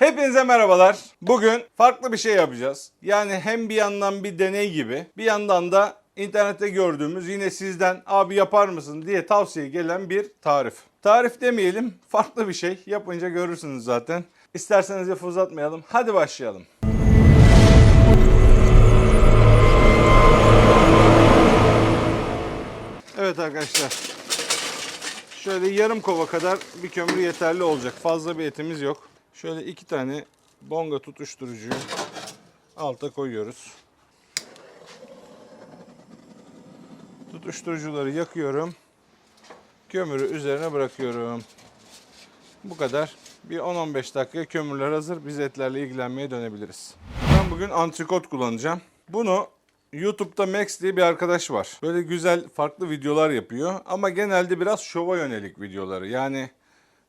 Hepinize merhabalar. Bugün farklı bir şey yapacağız. Yani hem bir yandan bir deney gibi, bir yandan da internette gördüğümüz yine sizden abi yapar mısın diye tavsiye gelen bir tarif. Tarif demeyelim, farklı bir şey. Yapınca görürsünüz zaten. İsterseniz lafı uzatmayalım. Hadi başlayalım. Evet arkadaşlar. Şöyle yarım kova kadar bir kömür yeterli olacak. Fazla bir etimiz yok. Şöyle iki tane bonga tutuşturucuyu alta koyuyoruz. Tutuşturucuları yakıyorum. Kömürü üzerine bırakıyorum. Bu kadar. Bir 10-15 dakika kömürler hazır. Biz etlerle ilgilenmeye dönebiliriz. Ben bugün antrikot kullanacağım. Bunu YouTube'da Max diye bir arkadaş var. Böyle güzel farklı videolar yapıyor. Ama genelde biraz şova yönelik videoları. Yani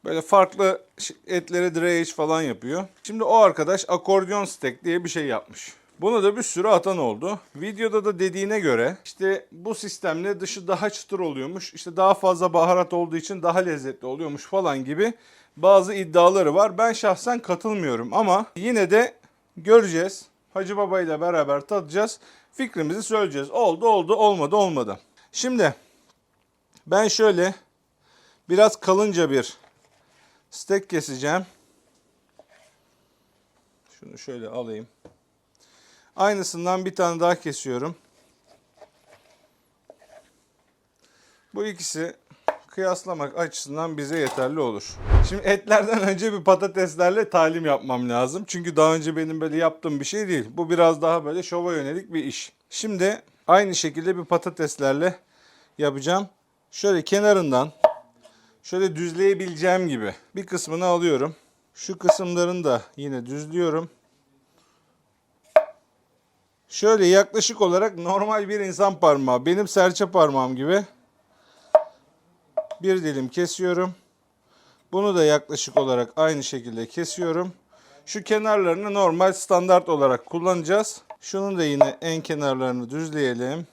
böyle farklı etlere dreyage falan yapıyor. Şimdi o arkadaş akordeon steak diye bir şey yapmış. Buna da bir sürü atan oldu. Videoda da dediğine göre işte bu sistemle dışı daha çıtır oluyormuş. İşte daha fazla baharat olduğu için daha lezzetli oluyormuş falan gibi bazı iddiaları var. Ben şahsen katılmıyorum ama yine de göreceğiz. Hacı Baba ile beraber tadacağız. Fikrimizi söyleyeceğiz. Oldu oldu olmadı olmadı. Şimdi ben şöyle biraz kalınca bir steak keseceğim. Şunu şöyle alayım. Aynısından bir tane daha kesiyorum. Bu ikisi kıyaslamak açısından bize yeterli olur. Şimdi etlerden önce bir patateslerle talim yapmam lazım. Çünkü daha önce benim böyle yaptığım bir şey değil. Bu biraz daha böyle şova yönelik bir iş. Şimdi aynı şekilde bir patateslerle yapacağım. Şöyle kenarından şöyle düzleyebileceğim gibi bir kısmını alıyorum. Şu kısımlarını da yine düzlüyorum. Şöyle yaklaşık olarak normal bir insan parmağı, benim serçe parmağım gibi bir dilim kesiyorum. Bunu da yaklaşık olarak aynı şekilde kesiyorum. Şu kenarlarını normal standart olarak kullanacağız. Şunun da yine en kenarlarını düzleyelim.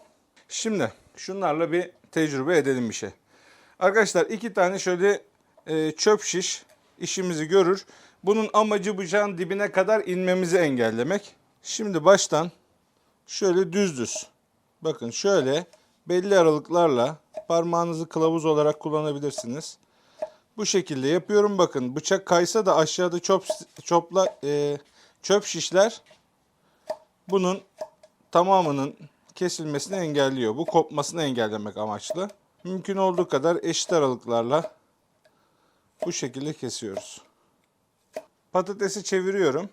Şimdi şunlarla bir tecrübe edelim bir şey. Arkadaşlar iki tane şöyle e, çöp şiş işimizi görür. Bunun amacı bıçağın dibine kadar inmemizi engellemek. Şimdi baştan şöyle düz düz. Bakın şöyle belli aralıklarla parmağınızı kılavuz olarak kullanabilirsiniz. Bu şekilde yapıyorum. Bakın bıçak kaysa da aşağıda çöp çopla e, çöp şişler bunun tamamının kesilmesini engelliyor. Bu kopmasını engellemek amaçlı. Mümkün olduğu kadar eşit aralıklarla bu şekilde kesiyoruz. Patatesi çeviriyorum.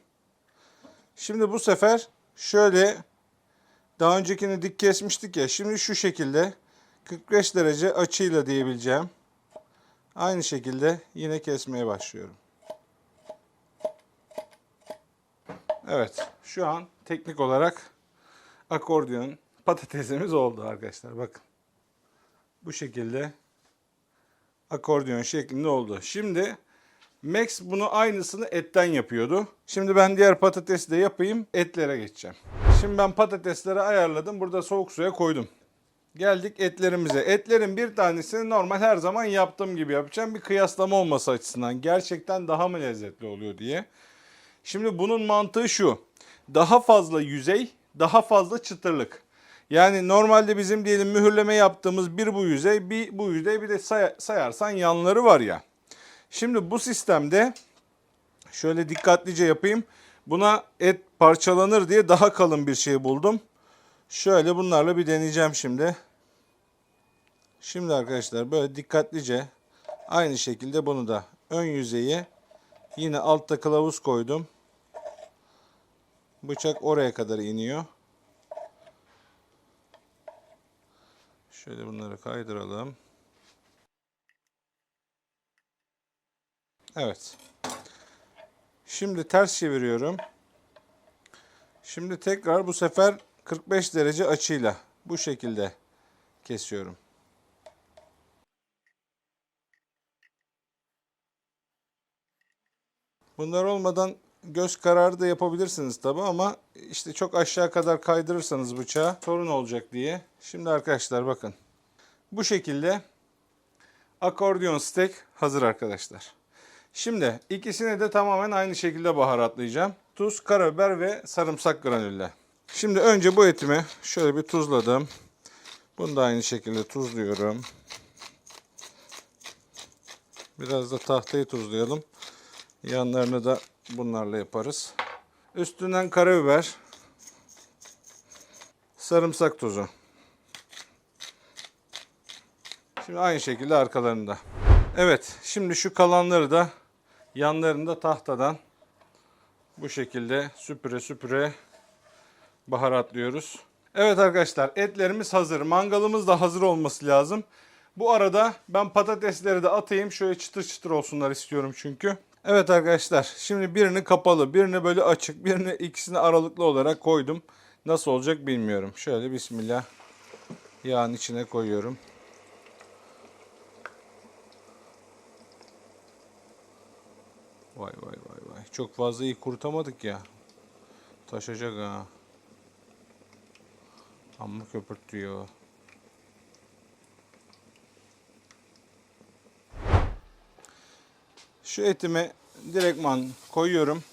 Şimdi bu sefer şöyle daha öncekini dik kesmiştik ya. Şimdi şu şekilde 45 derece açıyla diyebileceğim. Aynı şekilde yine kesmeye başlıyorum. Evet, şu an teknik olarak akordeon patatesimiz oldu arkadaşlar. Bakın. Bu şekilde akordeon şeklinde oldu. Şimdi Max bunu aynısını etten yapıyordu. Şimdi ben diğer patatesi de yapayım. Etlere geçeceğim. Şimdi ben patatesleri ayarladım. Burada soğuk suya koydum. Geldik etlerimize. Etlerin bir tanesini normal her zaman yaptığım gibi yapacağım. Bir kıyaslama olması açısından. Gerçekten daha mı lezzetli oluyor diye. Şimdi bunun mantığı şu. Daha fazla yüzey, daha fazla çıtırlık. Yani normalde bizim diyelim mühürleme yaptığımız bir bu yüzey, bir bu yüzey, bir de say- sayarsan yanları var ya. Şimdi bu sistemde şöyle dikkatlice yapayım. Buna et parçalanır diye daha kalın bir şey buldum. Şöyle bunlarla bir deneyeceğim şimdi. Şimdi arkadaşlar böyle dikkatlice aynı şekilde bunu da ön yüzeyi yine altta kılavuz koydum. Bıçak oraya kadar iniyor. Şöyle bunları kaydıralım. Evet. Şimdi ters çeviriyorum. Şimdi tekrar bu sefer 45 derece açıyla bu şekilde kesiyorum. Bunlar olmadan göz kararı da yapabilirsiniz tabi ama işte çok aşağı kadar kaydırırsanız bıçağı sorun olacak diye. Şimdi arkadaşlar bakın. Bu şekilde akordeon steak hazır arkadaşlar. Şimdi ikisini de tamamen aynı şekilde baharatlayacağım. Tuz, karabiber ve sarımsak granülle. Şimdi önce bu etimi şöyle bir tuzladım. Bunu da aynı şekilde tuzluyorum. Biraz da tahtayı tuzlayalım. Yanlarını da bunlarla yaparız. Üstünden karabiber, sarımsak tozu. Şimdi aynı şekilde arkalarında. Evet, şimdi şu kalanları da yanlarında tahtadan bu şekilde süpüre süpüre baharatlıyoruz. Evet arkadaşlar etlerimiz hazır. Mangalımız da hazır olması lazım. Bu arada ben patatesleri de atayım. Şöyle çıtır çıtır olsunlar istiyorum çünkü. Evet arkadaşlar şimdi birini kapalı birini böyle açık birini ikisini aralıklı olarak koydum. Nasıl olacak bilmiyorum. Şöyle bismillah yağın içine koyuyorum. Vay vay vay vay. Çok fazla iyi kurutamadık ya. Taşacak ha. Amma köpürtüyor. Şu etimi direktman koyuyorum.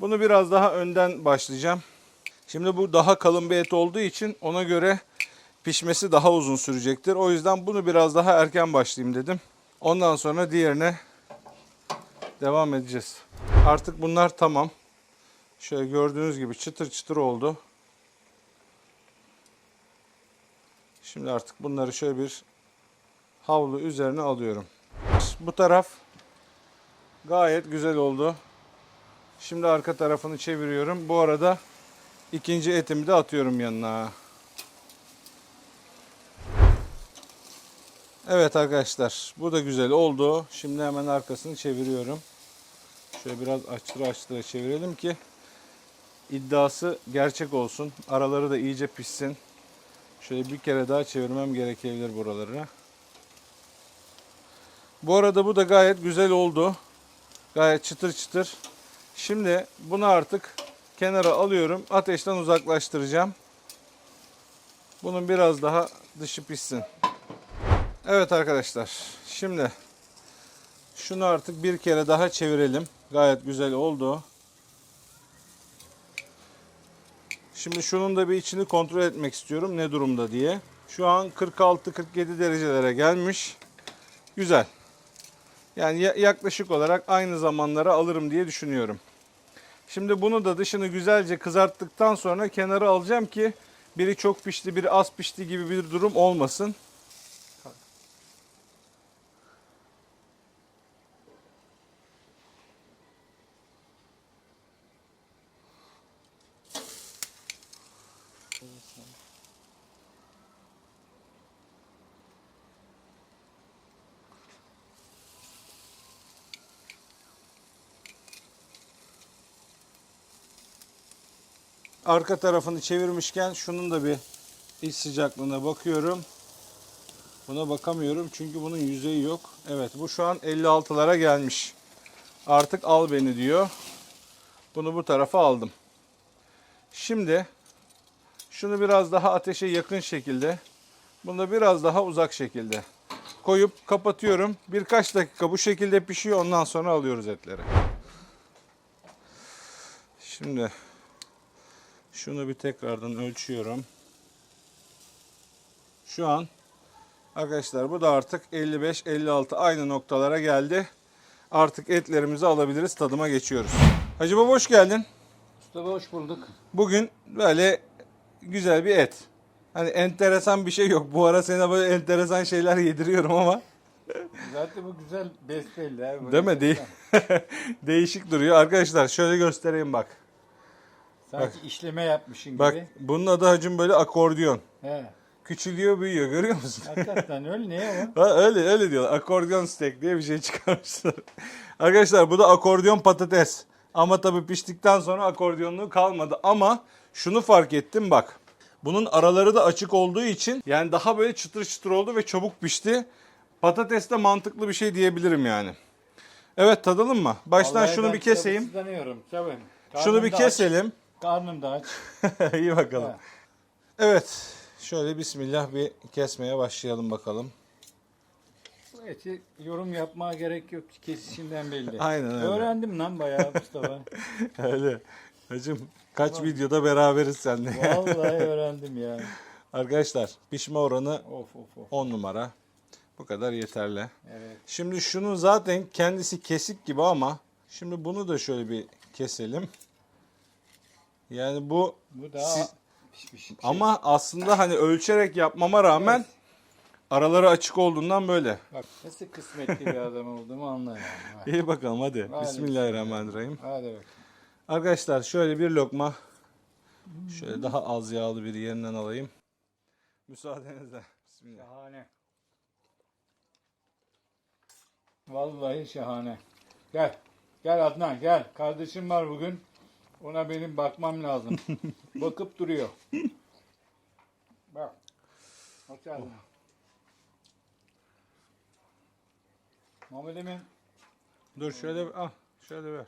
Bunu biraz daha önden başlayacağım. Şimdi bu daha kalın bir et olduğu için ona göre pişmesi daha uzun sürecektir. O yüzden bunu biraz daha erken başlayayım dedim. Ondan sonra diğerine devam edeceğiz. Artık bunlar tamam. Şöyle gördüğünüz gibi çıtır çıtır oldu. Şimdi artık bunları şöyle bir havlu üzerine alıyorum. Bu taraf gayet güzel oldu. Şimdi arka tarafını çeviriyorum. Bu arada ikinci etimi de atıyorum yanına. Evet arkadaşlar bu da güzel oldu. Şimdi hemen arkasını çeviriyorum. Şöyle biraz açtıra açtıra çevirelim ki iddiası gerçek olsun. Araları da iyice pişsin. Şöyle bir kere daha çevirmem gerekebilir buraları. Bu arada bu da gayet güzel oldu. Gayet çıtır çıtır. Şimdi bunu artık kenara alıyorum. Ateşten uzaklaştıracağım. Bunun biraz daha dışı pişsin. Evet arkadaşlar. Şimdi şunu artık bir kere daha çevirelim. Gayet güzel oldu. Şimdi şunun da bir içini kontrol etmek istiyorum ne durumda diye. Şu an 46-47 derecelere gelmiş. Güzel. Yani ya- yaklaşık olarak aynı zamanlara alırım diye düşünüyorum. Şimdi bunu da dışını güzelce kızarttıktan sonra kenara alacağım ki biri çok pişti, biri az pişti gibi bir durum olmasın. Arka tarafını çevirmişken şunun da bir iç sıcaklığına bakıyorum. Buna bakamıyorum çünkü bunun yüzeyi yok. Evet bu şu an 56'lara gelmiş. Artık al beni diyor. Bunu bu tarafa aldım. Şimdi şunu biraz daha ateşe yakın şekilde, bunu da biraz daha uzak şekilde koyup kapatıyorum. Birkaç dakika bu şekilde pişiyor. Ondan sonra alıyoruz etleri. Şimdi şunu bir tekrardan ölçüyorum. Şu an arkadaşlar bu da artık 55-56 aynı noktalara geldi. Artık etlerimizi alabiliriz. Tadıma geçiyoruz. Hacı Baba hoş geldin. Mustafa hoş bulduk. Bugün böyle güzel bir et. Hani enteresan bir şey yok. Bu ara sana böyle enteresan şeyler yediriyorum ama Zaten bu güzel besbelli. değil mi? Değil. Değişik duruyor. Arkadaşlar şöyle göstereyim bak. Sanki işleme yapmışın Bak gibi. bunun adı hacım böyle akordiyon. He. Küçülüyor büyüyor görüyor musun? Hakikaten öyle ne o? Ha, öyle öyle diyorlar. Akordeon steak diye bir şey çıkarmışlar. Arkadaşlar bu da akordeon patates. Ama tabii piştikten sonra akordiyonluğu kalmadı. Ama şunu fark ettim bak. Bunun araları da açık olduğu için yani daha böyle çıtır çıtır oldu ve çabuk pişti. Patates de mantıklı bir şey diyebilirim yani. Evet tadalım mı? Baştan Vallahi şunu bir keseyim. Tabii. Şunu bir keselim. Aç, karnım da aç. İyi bakalım. Ha. Evet. Şöyle bismillah bir kesmeye başlayalım bakalım. eti yorum yapmaya gerek yok. Kesişinden belli. Aynen öyle. Öğrendim lan bayağı Mustafa. Öyle. Hacım kaç videoda beraberiz seninle. Vallahi öğrendim ya. Arkadaşlar pişme oranı Of of of. 10 numara. Bu kadar yeterli. Evet. Şimdi şunun zaten kendisi kesik gibi ama şimdi bunu da şöyle bir keselim. Yani bu Bu daha Siz- pişmiş. Şey, ama aslında hani ölçerek yapmama rağmen araları açık olduğundan böyle. Bak nasıl kısmetli bir adam olduğumu anla yani. İyi bakalım hadi. Hadi. Bismillahirrahmanirrahim. Hadi bak. Arkadaşlar şöyle bir lokma şöyle daha az yağlı bir yerinden alayım. Müsaadenizle. Bismillah. Şahane. Vallahi şahane. Gel. Gel Adnan gel. Kardeşim var bugün. Ona benim bakmam lazım. Bakıp duruyor. Bak. Hoş geldin. Muhammed Emin. Dur şöyle ah şöyle ver.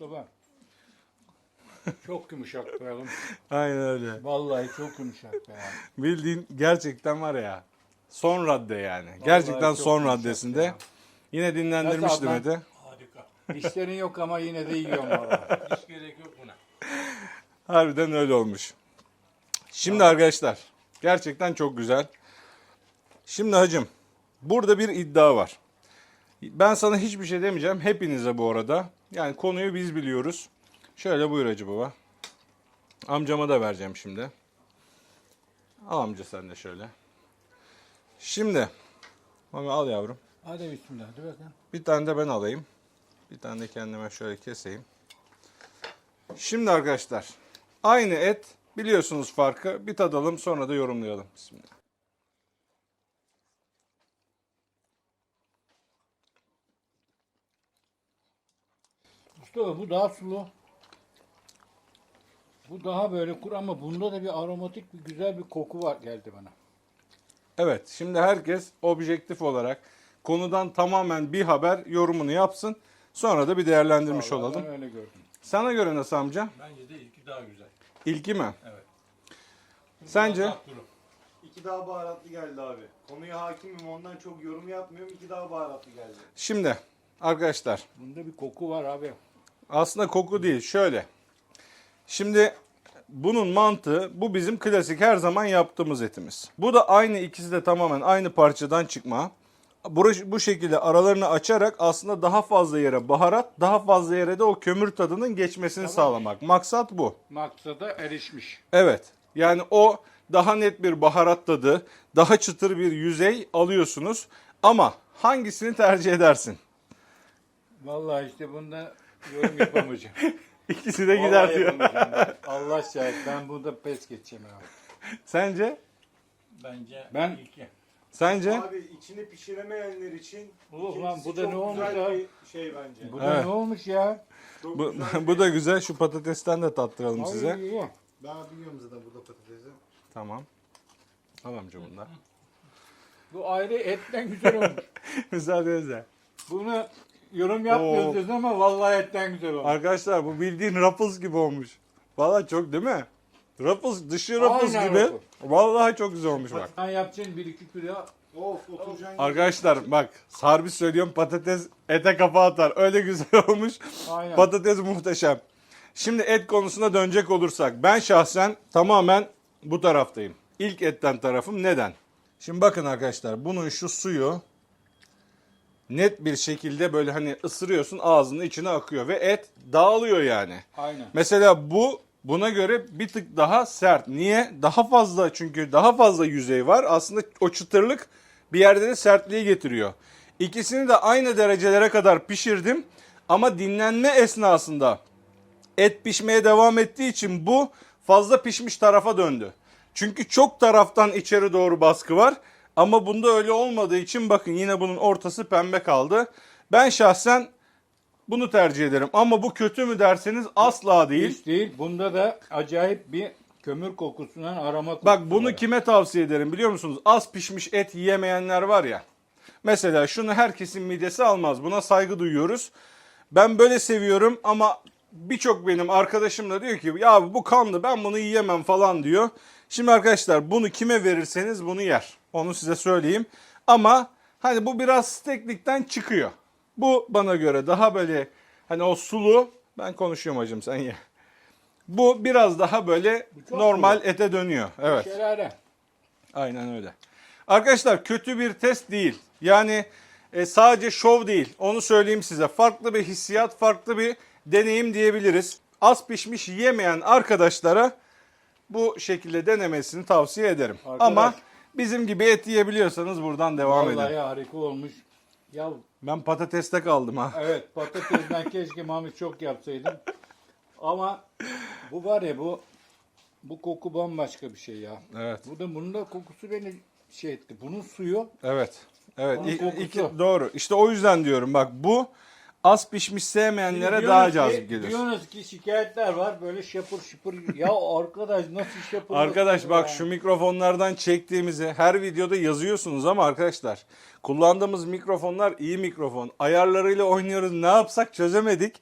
Mustafa. Çok yumuşak be oğlum. Aynen öyle. Vallahi çok yumuşak be. ya. Bildiğin gerçekten var ya. Son radde yani. gerçekten çok son yumuşak raddesinde. ya. Yine dinlendirmiştim Nasıl eti. Dişlerin yok ama yine de yiyorum valla. Hiç gerek yok buna. Harbiden öyle olmuş. Şimdi arkadaşlar gerçekten çok güzel. Şimdi hacım burada bir iddia var. Ben sana hiçbir şey demeyeceğim. Hepinize bu arada. Yani konuyu biz biliyoruz. Şöyle buyur hacı baba. Amcama da vereceğim şimdi. Al amca sen de şöyle. Şimdi. Mami al yavrum. Hadi bismillah. Hadi bakalım. Bir tane de ben alayım. Bir tane de kendime şöyle keseyim. Şimdi arkadaşlar aynı et biliyorsunuz farkı. Bir tadalım sonra da yorumlayalım. Bismillah. Mustafa bu daha sulu. Bu daha böyle kur ama bunda da bir aromatik bir güzel bir koku var geldi bana. Evet şimdi herkes objektif olarak konudan tamamen bir haber yorumunu yapsın. Sonra da bir değerlendirmiş Vallahi olalım. Ben öyle gördüm. Sana göre nasıl amca? Bence de ilki daha güzel. İlki mi? Evet. Sence? İki daha baharatlı geldi abi. Konuya hakimim ondan çok yorum yapmıyorum. İki daha baharatlı geldi. Şimdi arkadaşlar Bunda bir koku var abi. Aslında koku değil. Şöyle. Şimdi bunun mantığı bu bizim klasik her zaman yaptığımız etimiz. Bu da aynı ikisi de tamamen aynı parçadan çıkma. Bu, bu şekilde aralarını açarak aslında daha fazla yere baharat, daha fazla yere de o kömür tadının geçmesini sağlamak. Maksat bu. Maksada erişmiş. Evet. Yani o daha net bir baharat tadı, daha çıtır bir yüzey alıyorsunuz. Ama hangisini tercih edersin? Vallahi işte bunda yorum yapamayacağım. İkisi de gider Vallahi diyor. yapamayacağım ben. Allah şahit ben burada pes geçeceğim abi. Sence? Bence Ben- ilki. Sence? Abi içini pişiremeyenler için Oh lan, bu da ne olmuş ya? şey bence. Bu da Evet. ne olmuş ya? Çok Bu, güzel bu bir- da güzel. Şu patatesten de tattıralım Ay, size. iyi. Ben biliyorum zaten burada patatesi. Tamam. Al amca bunu da. Bu ayrı etten güzel olmuş. Müsaadenizle. Bunu yorum Oo. yapmıyoruz diyorsun ama vallahi etten güzel olmuş. Arkadaşlar bu bildiğin Ruffles gibi olmuş. Valla çok değil mi? Ruffles, dışı Ruffles Aynen gibi. Ruffles. Vallahi çok güzel olmuş bak. Sen yapacaksın bir iki kilo. Of oturacaksın. Arkadaşlar bak harbi söylüyorum patates ete kafa atar. Öyle güzel olmuş. Aynen. Patates muhteşem. Şimdi et konusuna dönecek olursak ben şahsen tamamen bu taraftayım. İlk etten tarafım neden? Şimdi bakın arkadaşlar bunun şu suyu net bir şekilde böyle hani ısırıyorsun ağzının içine akıyor ve et dağılıyor yani. Aynen. Mesela bu buna göre bir tık daha sert. Niye? Daha fazla çünkü daha fazla yüzey var. Aslında o çıtırlık bir yerde de sertliği getiriyor. İkisini de aynı derecelere kadar pişirdim. Ama dinlenme esnasında et pişmeye devam ettiği için bu fazla pişmiş tarafa döndü. Çünkü çok taraftan içeri doğru baskı var. Ama bunda öyle olmadığı için bakın yine bunun ortası pembe kaldı. Ben şahsen bunu tercih ederim. Ama bu kötü mü derseniz asla değil. Hiç değil. Bunda da acayip bir kömür kokusundan arama kokusu Bak bunu var. kime tavsiye ederim biliyor musunuz? Az pişmiş et yiyemeyenler var ya. Mesela şunu herkesin midesi almaz. Buna saygı duyuyoruz. Ben böyle seviyorum ama birçok benim arkadaşım da diyor ki ya bu kanlı ben bunu yiyemem falan diyor. Şimdi arkadaşlar bunu kime verirseniz bunu yer. Onu size söyleyeyim. Ama hani bu biraz steklikten çıkıyor. Bu bana göre daha böyle hani o sulu ben konuşuyorum hacım sen ye. Bu biraz daha böyle çok normal ete dönüyor. Evet. Şelale. Aynen öyle. Arkadaşlar kötü bir test değil. Yani e, sadece şov değil. Onu söyleyeyim size. Farklı bir hissiyat, farklı bir deneyim diyebiliriz. Az pişmiş yemeyen arkadaşlara bu şekilde denemesini tavsiye ederim. Arkadaş. Ama bizim gibi et yiyebiliyorsanız buradan devam Vallahi edin. harika olmuş. Ya Ben patateste kaldım ha. evet patatesden keşke Mami çok yapsaydım. Ama bu var ya bu bu koku bambaşka bir şey ya. Evet. Bu da bunun da kokusu beni şey etti. Bunun suyu Evet. Evet. Onun İ- kokusu. iki- doğru. İşte o yüzden diyorum bak bu az pişmiş sevmeyenlere daha ki- cazip gelir. Diyorsunuz ki şikayetler var böyle şapır şıpır. ya arkadaş nasıl şapır Arkadaş bak ya? şu mikrofonlardan çektiğimizi her videoda yazıyorsunuz ama arkadaşlar kullandığımız mikrofonlar iyi mikrofon. Ayarlarıyla oynuyoruz ne yapsak çözemedik.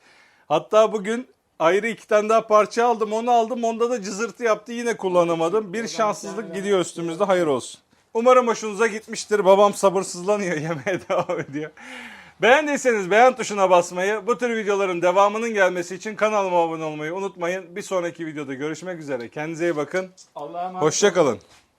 Hatta bugün ayrı iki tane daha parça aldım onu aldım onda da cızırtı yaptı yine kullanamadım. Bir şanssızlık gidiyor üstümüzde hayır olsun. Umarım hoşunuza gitmiştir. Babam sabırsızlanıyor yemeye devam ediyor. Beğendiyseniz beğen tuşuna basmayı, bu tür videoların devamının gelmesi için kanalıma abone olmayı unutmayın. Bir sonraki videoda görüşmek üzere. Kendinize iyi bakın. Allah'a emanet Hoşçakalın.